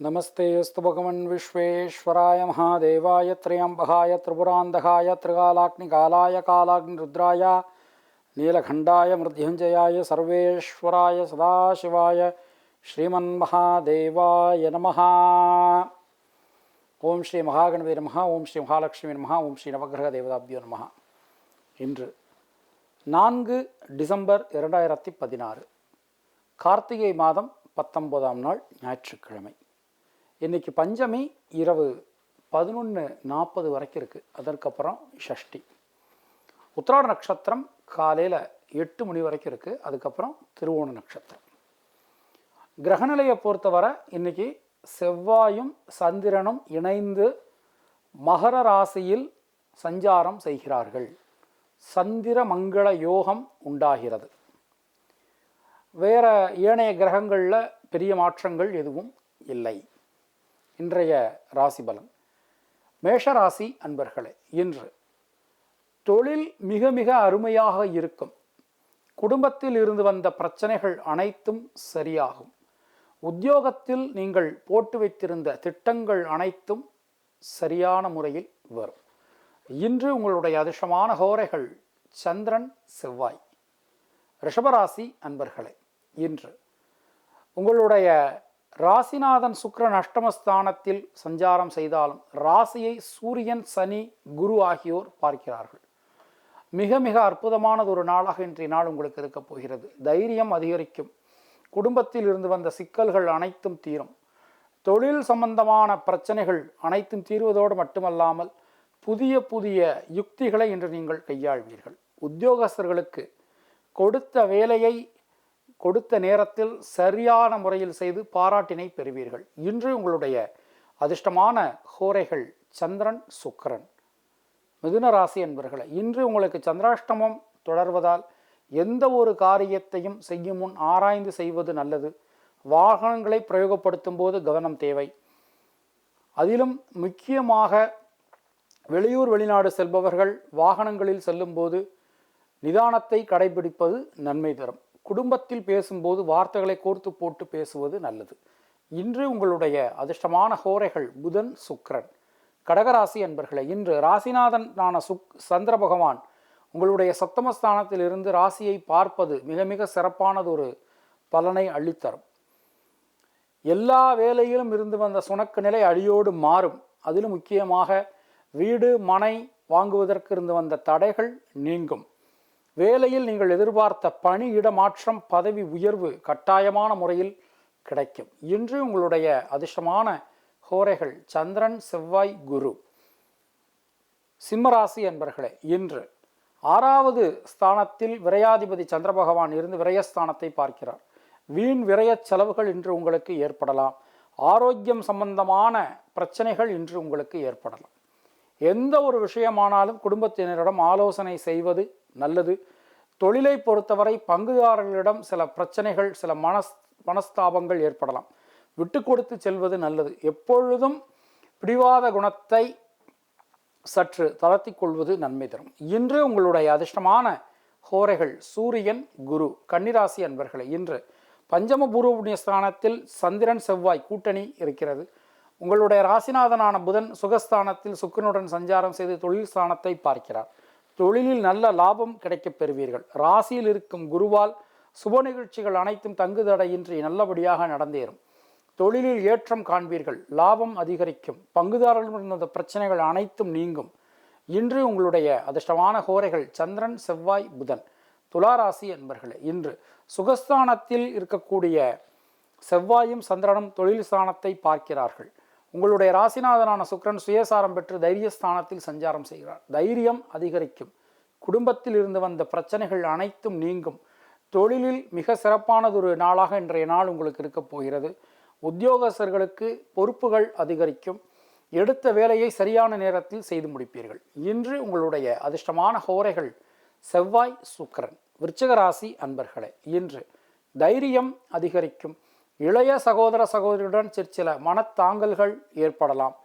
नमस्ते अस्तु भगवन् विश्वेश्वराय महादेवाय त्र्यम्बकाय त्रिपुरान्धकाय त्रिकालाग्निकालाय कालाग्निरुद्राय नीलखण्डाय मृत्युञ्जयाय सर्वेश्वराय सदाशिवाय श्रीमन्महादेवाय नमः ஓம் ஸ்ரீ மகாகணபதி நமஹா ஓம் ஸ்ரீ மகாலட்சுமி நமஹா ஓம் ஸ்ரீ நவகிரக தேவதாபியோ நமஹா இன்று நான்கு டிசம்பர் இரண்டாயிரத்தி பதினாறு கார்த்திகை மாதம் பத்தொன்பதாம் நாள் ஞாயிற்றுக்கிழமை இன்னைக்கு பஞ்சமி இரவு பதினொன்று நாற்பது வரைக்கும் இருக்குது அதற்கப்புறம் ஷஷ்டி. உத்திராட நட்சத்திரம் காலையில் எட்டு மணி வரைக்கும் இருக்குது அதுக்கப்புறம் திருவோண நட்சத்திரம். கிரகநிலையை பொறுத்தவரை இன்னைக்கு செவ்வாயும் சந்திரனும் இணைந்து மகர ராசியில் சஞ்சாரம் செய்கிறார்கள். சந்திர மங்கள யோகம் உண்டாகிறது. வேறு ஏனைய கிரகங்களில் பெரிய மாற்றங்கள் எதுவும் இல்லை. இன்றைய ராசி பலன். மேஷராசி அன்பர்களே இன்று தொழில் மிக மிக அருமையாக இருக்கும். குடும்பத்தில் இருந்து வந்த பிரச்சனைகள் அனைத்தும் சரியாகும். உத்தியோகத்தில் நீங்கள் போட்டு வைத்திருந்த திட்டங்கள் அனைத்தும் சரியான முறையில் வரும். இன்று உங்களுடைய அதிர்ஷ்டமான ஹோரைகள் சந்திரன் செவ்வாய். ரிஷபராசி அன்பர்களே இன்று உங்களுடைய ராசிநாதன் சுக்கிரன் அஷ்டமஸ்தானத்தில் சஞ்சாரம் செய்தாலும் ராசியை சூரியன் சனி குரு ஆகியோர் பார்க்கிறார்கள். மிக மிக அற்புதமானது ஒரு நாளாக இன்றைய நாள் உங்களுக்கு இருக்கப் போகிறது. தைரியம் அதிகரிக்கும். குடும்பத்தில் இருந்து வந்த சிக்கல்கள் அனைத்தும் தீரும். தொழில் சம்பந்தமான பிரச்சனைகள் அனைத்தும் தீர்வதோடு மட்டுமல்லாமல் புதிய புதிய யுக்திகளை இன்று நீங்கள் கையாள்வீர்கள். உத்தியோகஸ்தர்களுக்கு கொடுத்த வேலையை கொடுத்த நேரத்தில் சரியான முறையில் செய்து பாராட்டினை பெறுவீர்கள். இன்று உங்களுடைய அதிர்ஷ்டமான ஹோரைகள் சந்திரன் சுக்கரன் மிதுன ராசி என்பர்களை இன்று உங்களுக்கு சந்திராஷ்டமம் தொடர்வதால் எந்த ஒரு காரியத்தையும் செய்யும் முன் ஆராய்ந்து செய்வது நல்லது. வாகனங்களை பிரயோகப்படுத்தும் போது கவனம் தேவை. அதிலும் முக்கியமாக வெளியூர் வெளிநாடு செல்பவர்கள் வாகனங்களில் செல்லும்போது நிதானத்தை கடைபிடிப்பது நன்மை தரும். குடும்பத்தில் பேசும்போது வார்த்தைகளை கோர்த்து போட்டு பேசுவது நல்லது. இன்று உங்களுடைய அதிர்ஷ்டமான ஹோரைகள் புதன் சுக்கிரன். கடகராசி அன்பர்களே இன்று ராசிநாதனான சுக் சந்திர பகவான் உங்களுடைய சப்தமஸ்தானத்தில் இருந்து ராசியை பார்ப்பது மிக மிக சிறப்பானது ஒரு பலனை அள்ளித்தரும். எல்லா வேலையிலும் இருந்து வந்த சுணக்கு நிலை அடியோடு மாறும். அதிலும் முக்கியமாக வீடு மனை வாங்குவதற்கு இருந்து வந்த தடைகள் நீங்கும். வேலையில் நீங்கள் எதிர்பார்த்த பணி இடமாற்றம் பதவி உயர்வு கட்டாயமான முறையில் கிடைக்கும். இன்று உங்களுடைய அதிர்ஷ்டமான ஹோரைகள் சந்திரன் செவ்வாய் குரு. சிம்மராசி என்பர்களே இன்று ஆறாவது ஸ்தானத்தில் விரையாதிபதி சந்திர பகவான் இருந்து விரயஸ்தானத்தை பார்க்கிறார். வீண் விரய செலவுகள் இன்று உங்களுக்கு ஏற்படலாம். ஆரோக்கியம் சம்பந்தமான பிரச்சனைகள் இன்று உங்களுக்கு ஏற்படலாம். எந்த ஒரு விஷயமானாலும் குடும்பத்தினரிடம் ஆலோசனை செய்வது நல்லது. தொழிலை பொறுத்தவரை பங்குதாரர்களிடம் சில பிரச்சனைகள் சில மனஸ் மனஸ்தாபங்கள் ஏற்படலாம். விட்டு கொடுத்து செல்வது நல்லது. எப்பொழுதும் பிடிவாத குணத்தை சற்று தளர்த்தி கொள்வது நன்மை தரும். இன்று உங்களுடைய அதிர்ஷ்டமான ஹோரைகள் சூரியன் குரு கன்னிராசி அன்பர்களே இன்று பஞ்சம பூர்வபுண்ணிய ஸ்தானத்தில் சந்திரன் செவ்வாய் கூட்டணி இருக்கிறது. உங்களுடைய ராசிநாதனான புதன் சுகஸ்தானத்தில் சுக்கரனுடன் சஞ்சாரம் செய்து தொழில் ஸ்தானத்தை பார்க்கிறார். தொழிலில் நல்ல லாபம் கிடைக்கப் பெறுவீர்கள். ராசியில் இருக்கும் குருவால் சுப நிகழ்ச்சிகள் அனைத்தும் தங்குதடையின்றி நல்லபடியாக நடந்தேறும். தொழிலில் ஏற்றம் காண்பீர்கள். லாபம் அதிகரிக்கும். பங்குதாரர்களுடன் இருந்த பிரச்சனைகள் அனைத்தும் நீங்கும். இன்று உங்களுடைய அதிர்ஷ்டமான கோரைகள் சந்திரன் செவ்வாய் புதன் துளாராசி என்பர்களே இன்று சுகஸ்தானத்தில் இருக்கக்கூடிய செவ்வாயும் சந்திரனும் தொழில் ஸ்தானத்தை பார்க்கிறார்கள். உங்களுடைய ராசிநாதனான சுக்ரன் சுயசாரம் பெற்று தைரியஸ்தானத்தில் சஞ்சாரம் செய்கிறார். தைரியம் அதிகரிக்கும். குடும்பத்தில் இருந்து வந்த பிரச்சனைகள் அனைத்தும் நீங்கும். தொழிலில் மிக சிறப்பானதொரு நாளாக இன்றைய நாள் உங்களுக்கு இருக்கப் போகிறது. உத்தியோகஸ்தர்களுக்கு பொறுப்புகள் அதிகரிக்கும். எடுத்த வேலையை சரியான நேரத்தில் செய்து முடிப்பீர்கள். இன்று உங்களுடைய அதிர்ஷ்டமான ஹோரைகள் செவ்வாய் சுக்கரன் விருச்சிக ராசி அன்பர்களே இன்று தைரியம் அதிகரிக்கும். இளைய சகோதர சகோதரியுடன் சிற்சில மனத்தாங்கல்கள் ஏற்படலாம்.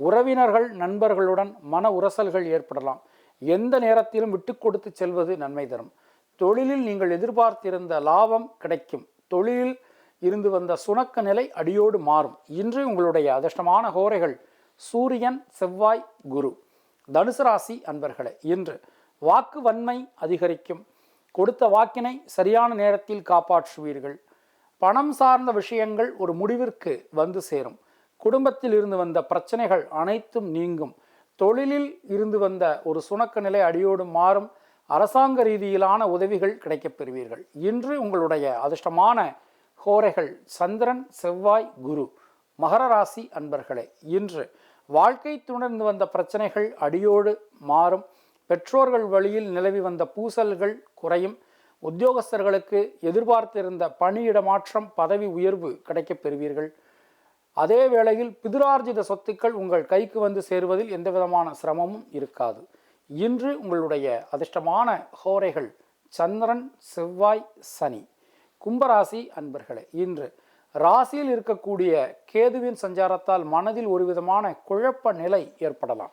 உறவினர்கள் நண்பர்களுடன் மன உரசல்கள் ஏற்படலாம். எந்த நேரத்திலும் விட்டு கொடுத்து செல்வது நன்மை தரும். தொழிலில் நீங்கள் எதிர்பார்த்திருந்த லாபம் கிடைக்கும். தொழிலில் இருந்து வந்த சுணக்க நிலை அடியோடு மாறும். இன்று உங்களுடைய அதிர்ஷ்டமான கோரைகள் சூரியன் செவ்வாய் குரு தனுசு ராசி அன்பர்களே இன்று வாக்கு வன்மை அதிகரிக்கும். கொடுத்த வாக்கினை சரியான நேரத்தில் காப்பாற்றுவீர்கள். பணம் சார்ந்த விஷயங்கள் ஒரு முடிவிற்கு வந்து சேரும். குடும்பத்தில் இருந்து வந்த பிரச்சனைகள் அனைத்தும் நீங்கும். தொழிலில் இருந்து வந்த ஒரு சுணக்க நிலை அடியோடு மாறும். அரசாங்க ரீதியிலான உதவிகள் கிடைக்கப் பெறுவீர்கள். இன்று உங்களுடைய அதிர்ஷ்டமான கோரைகள் சந்திரன் செவ்வாய் குரு மகர ராசி அன்பர்களே இன்று வாழ்க்கை துணர்ந்து வந்த பிரச்சனைகள் அடியோடு மாறும். பெற்றோர்கள் வழியில் நிலவி வந்த பூசல்கள் குறையும். உத்தியோகஸ்தர்களுக்கு எதிர்பார்த்திருந்த பணியிட மாற்றம் பதவி உயர்வு கிடைக்கப் பெறுவீர்கள். அதே வேளையில் பிதுரார்ஜித சொத்துக்கள் உங்கள் கைக்கு வந்து சேருவதில் எந்த விதமான சிரமமும் இருக்காது. இன்று உங்களுடைய அதிர்ஷ்டமான ஹோரைகள் சந்திரன் செவ்வாய் சனி கும்பராசி அன்பர்களே இன்று ராசியில் இருக்கக்கூடிய கேதுவின் சஞ்சாரத்தால் மனதில் ஒரு விதமான குழப்ப நிலை ஏற்படலாம்.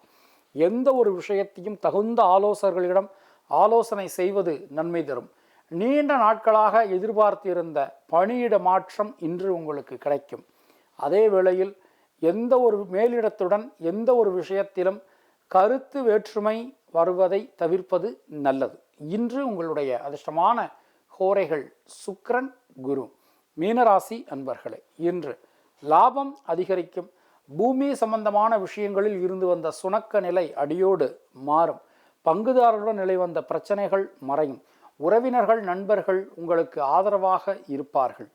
எந்த ஒரு விஷயத்தையும் தகுந்த ஆலோசகர்களிடம் ஆலோசனை செய்வது நன்மை தரும். நீண்ட நாட்களாக எதிர்பார்த்திருந்த பணியிட மாற்றம் இன்று உங்களுக்கு கிடைக்கும். அதே வேளையில் எந்த ஒரு மேலிடத்துடன் எந்த ஒரு விஷயத்திலும் கருத்து வேற்றுமை வருவதை தவிர்ப்பது நல்லது. இன்று உங்களுடைய அதிர்ஷ்டமான கோரைகள் சுக்ரன் குரு மீனராசி அன்பர்களே இன்று லாபம் அதிகரிக்கும். பூமி சம்பந்தமான விஷயங்களில் இருந்து வந்த சுணக்க நிலை அடியோடு மாறும். பங்குதாரருடன் நிலை வந்த பிரச்சனைகள் மறையும். உறவினர்கள் நண்பர்கள் உங்களுக்கு ஆதரவாக இருப்பார்கள்.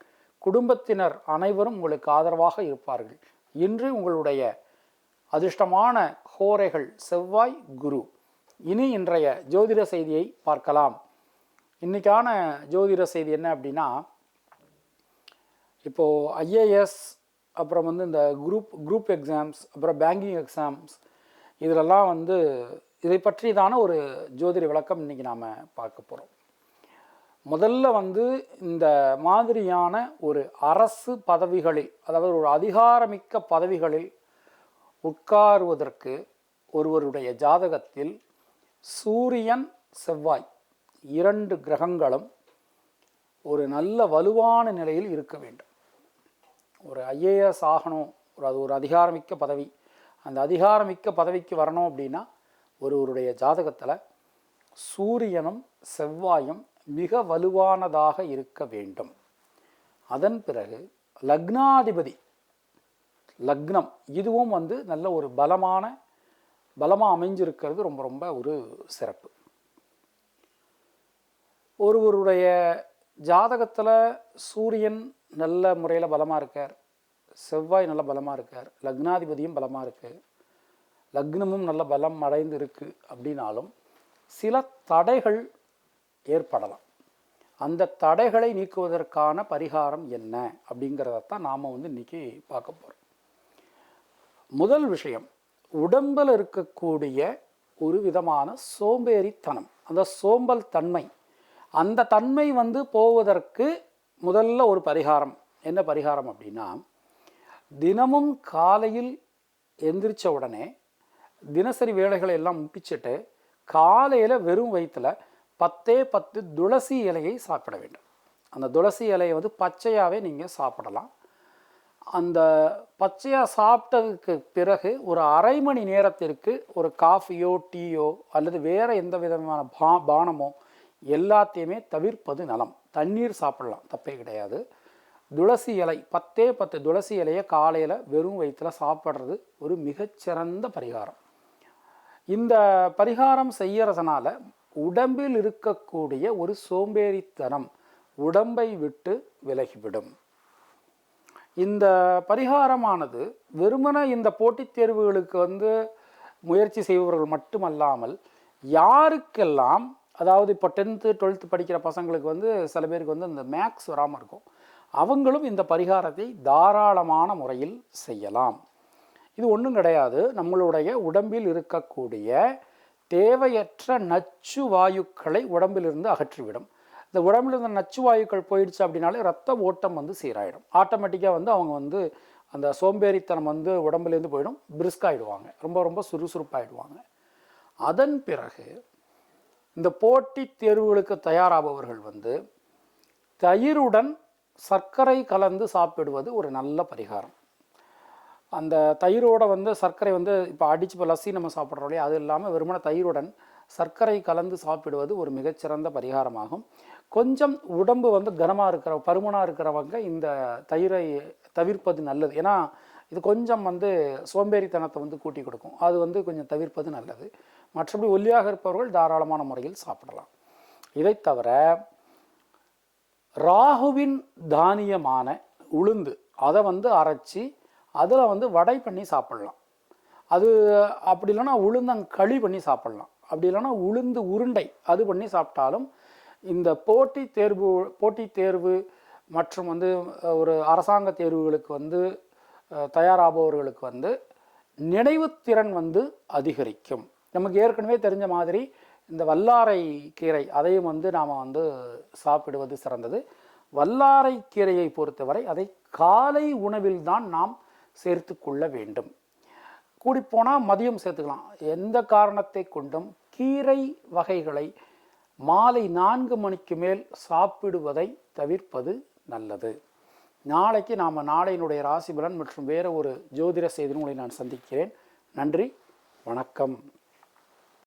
குடும்பத்தினர் அனைவரும் உங்களுக்கு ஆதரவாக இருப்பார்கள். இன்று உங்களுடைய அதிர்ஷ்டமான ஹோரைகள் செவ்வாய் குரு. இனி இன்றைய ஜோதிட செய்தியை பார்க்கலாம். இன்றைக்கான ஜோதிட செய்தி என்ன அப்படின்னா இப்போது ஐஏஎஸ் அப்புறம் வந்து இந்த குரூப் குரூப் எக்ஸாம்ஸ் அப்புறம் பேங்கிங் எக்ஸாம்ஸ் இதிலெல்லாம் வந்து இதை பற்றியதான ஒரு ஜோதிட விளக்கம் இன்றைக்கி நாம் பார்க்க போகிறோம் முதல்ல வந்து இந்த மாதிரியான ஒரு அரசு பதவிகளில் அதாவது ஒரு அதிகாரமிக்க பதவிகளில் உட்காருவதற்கு ஒருவருடைய ஜாதகத்தில் சூரியன் செவ்வாய் இரண்டு கிரகங்களும் ஒரு நல்ல வலுவான நிலையில் இருக்க வேண்டும். ஒரு ஐஏஎஸ் ஆகணும் ஒரு அது ஒரு அதிகாரமிக்க பதவி. அந்த அதிகாரமிக்க பதவிக்கு வரணும் அப்படின்னா ஒருவருடைய ஜாதகத்தில் சூரியனும் செவ்வாயும் மிக வலுவானதாக இருக்க வேண்டும். அதன் பிறகு லக்னாதிபதி லக்னம் இதுவும் வந்து நல்ல ஒரு பலமான பலமாக அமைஞ்சிருக்கிறது ரொம்ப ரொம்ப ஒரு சிறப்பு. ஒருவருடைய ஜாதகத்தில் சூரியன் நல்ல முறையில் பலமாக இருக்கார் செவ்வாய் நல்ல பலமாக இருக்கார் லக்னாதிபதியும் பலமாக இருக்கு லக்னமும் நல்ல பலம் அடைந்து இருக்குது அப்படின்னாலும் சில தடைகள் ஏற்படலாம். அந்த தடைகளை நீக்குவதற்கான பரிகாரம் என்ன அப்படிங்கிறதத்தான் நாம் வந்து இன்றைக்கி பார்க்க போகிறோம் முதல் விஷயம் உடம்பில் இருக்கக்கூடிய ஒரு விதமான சோம்பேறித்தனம். அந்த சோம்பல் தன்மை. அந்த தன்மை வந்து போவதற்கு முதல்ல ஒரு பரிகாரம். என்ன பரிகாரம் அப்படின்னா தினமும் காலையில் எந்திரிச்ச உடனே தினசரி வேலைகளை எல்லாம் முடிச்சிட்டு காலையில் வெறும் வயிற்றில் பத்தே பத்து துளசி இலையை சாப்பிட வேண்டும். அந்த துளசி இலையை வந்து பச்சையாகவே நீங்கள் சாப்பிடலாம். அந்த பச்சையாக சாப்பிட்டதுக்கு பிறகு ஒரு அரை மணி நேரத்திற்கு ஒரு காஃபியோ டீயோ அல்லது வேறு எந்த விதமான பா பானமோ எல்லாத்தையுமே தவிர்ப்பது நலம். தண்ணீர் சாப்பிடலாம் தப்பே கிடையாது. துளசி இலை பத்தே பத்து துளசி இலையை காலையில் வெறும் வயிற்றில் சாப்பிட்றது ஒரு மிகச்சிறந்த பரிகாரம். இந்த பரிகாரம் செய்யறதுனால உடம்பில் இருக்கக்கூடிய ஒரு சோம்பேறித்தனம் உடம்பை விட்டு விலகிவிடும். இந்த பரிகாரமானது வெறுமன இந்த போட்டித் தேர்வுகளுக்கு வந்து முயற்சி செய்பவர்கள் மட்டுமல்லாமல் யாருக்கெல்லாம் அதாவது இப்போ டென்த்து டுவெல்த்து படிக்கிற பசங்களுக்கு வந்து சில பேருக்கு வந்து இந்த மேக்ஸ் வராமல் இருக்கும். அவங்களும் இந்த பரிகாரத்தை தாராளமான முறையில் செய்யலாம். இது ஒன்றும் கிடையாது. நம்மளுடைய உடம்பில் இருக்கக்கூடிய தேவையற்ற நச்சு வாயுக்களை உடம்பிலிருந்து அகற்றிவிடும். இந்த உடம்புல இருந்த நச்சு வாயுக்கள் போயிடுச்சு அப்படின்னாலே ரத்த ஓட்டம் வந்து சீராயிடும். ஆட்டோமேட்டிக்காக வந்து அவங்க வந்து அந்த சோம்பேறித்தனம் வந்து உடம்புலேருந்து போயிடும். பிரிஸ்காயிடுவாங்க. ரொம்ப ரொம்ப சுறுசுறுப்பாகிடுவாங்க அதன் பிறகு இந்த போட்டித் தேர்வுகளுக்கு தயாராபவர்கள் வந்து தயிருடன் சர்க்கரை கலந்து சாப்பிடுவது ஒரு நல்ல பரிகாரம். அந்த தயிரோட வந்து சர்க்கரை வந்து இப்போ அடிச்சு இப்போ லஸ்ஸி நம்ம சாப்பிட்றோம் இல்லையா? அது இல்லாமல் வெறுமன தயிருடன் சர்க்கரை கலந்து சாப்பிடுவது ஒரு மிகச்சிறந்த பரிகாரமாகும். கொஞ்சம் உடம்பு வந்து கனமாக இருக்கிற பருமனாக இருக்கிறவங்க இந்த தயிரை தவிர்ப்பது நல்லது. ஏன்னா இது கொஞ்சம் வந்து சோம்பேறித்தனத்தை வந்து கூட்டி கொடுக்கும். அது வந்து கொஞ்சம் தவிர்ப்பது நல்லது. மற்றபடி ஒல்லியாக இருப்பவர்கள் தாராளமான முறையில் சாப்பிடலாம். இதை தவிர ராகுவின் தானியமான உளுந்து அதை வந்து அரைச்சி அதில் வந்து வடை பண்ணி சாப்பிட்லாம். அது அப்படி இல்லைன்னா உளுந்தங்களி பண்ணி சாப்பிட்லாம். அப்படி இல்லைன்னா உளுந்து உருண்டை அது பண்ணி சாப்பிட்டாலும் இந்த போட்டி தேர்வு போட்டி தேர்வு மற்றும் வந்து ஒரு அரசாங்க தேர்வுகளுக்கு வந்து தயாராபவர்களுக்கு வந்து நினைவுத்திறன் வந்து அதிகரிக்கும். நமக்கு ஏற்கனவே தெரிஞ்ச மாதிரி இந்த வல்லாரை கீரை அதையும் வந்து நாம் வந்து சாப்பிடுவது சிறந்தது. வல்லாரை கீரையை பொறுத்தவரை அதை காலை உணவில் தான் நாம் சேர்த்து கொள்ள வேண்டும் கூடிப்போனால் மதியம் சேர்த்துக்கலாம். எந்த காரணத்தை கொண்டும் கீரை வகைகளை மாலை நான்கு மணிக்கு மேல் சாப்பிடுவதை தவிர்ப்பது நல்லது. நாளைக்கு நாம் நாளையினுடைய ராசி பலன் மற்றும் வேறு ஒரு ஜோதிட செய்தி உங்களை நான் சந்திக்கிறேன். நன்றி வணக்கம்.